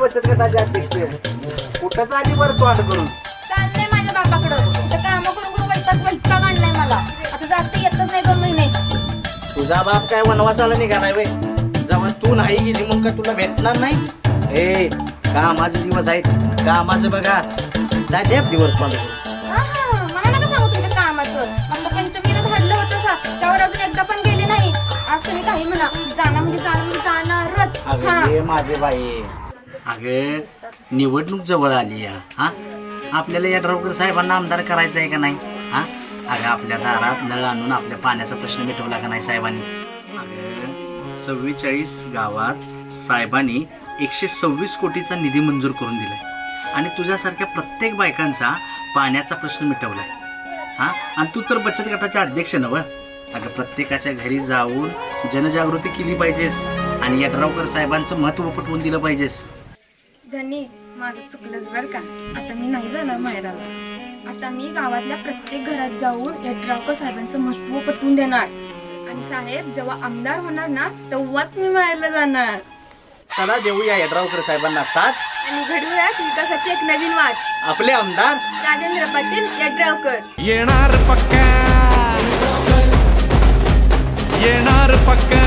बचत गटाचे अध्यक्ष. कुठं चालली बरं तोंड करून चाललंय माझ्या बापाकडं. तिथं काम करून करून वैताग वैताग आणलाय मला. आता जास्त येतच नाही दोन महिने. तुझा बाप काय वनवासाला निघालाय वे जेव्हा तू नाही गेली मग का तुला भेटणार नाही? ए कामाचे दिवस आहेत. कामाचं बघा. जा डेप दिवस हा, हा, मला नका सांगू तुमच्या कामाचं. मला पंचमीला धाडलं होतं सा. त्यावर अजून एकदा पण गेले नाही. आज तुम्ही काही म्हणा. जाणार म्हणजे हा. माझे बाई. अगं निवडणूक जवळ आली या हा? आपल्याला या ड्रावकर साहेबांना आमदार करायचं आहे का नाही? हा? अगं आपल्या दारात नळ आणून आपल्या पाण्याचा प्रश्न मिटवला का नाही साहेबांनी? अगं चव्वेचाळीस गावात साहेबांनी एकशे सव्वीस कोटीचा निधी मंजूर करून दिलाय. आणि तुझ्यासारख्या प्रत्येक बायकांचा पाण्याचा प्रश्न मिटवलाय. हा? आणि तू तर बचत गटाचे अध्यक्ष नव अगं प्रत्येकाच्या घरी जाऊन जनजागृती केली पाहिजेस. आणि यड्रावकर साहेबांचं महत्त्व पटवून दिलं पाहिजेस. धनी माझं चुकलंच बरं का? आता मी नाही जाणार माहेराला. आता मी गावातल्या प्रत्येक घरात जाऊन यड्रावकर साहेबांचं महत्त्व पटवून देणार. आणि साहेब जेव्हा आमदार होणार ना तेव्हाच मी माहेरला जाणार. चला देऊया यड्रावकर साहेबांना साथ. आणि घडवूयात विकासाची एक नवीन वाट. आपले आमदार. राजेंद्र पाटील यड्रावकर येणार पक्का. येणार पक्का.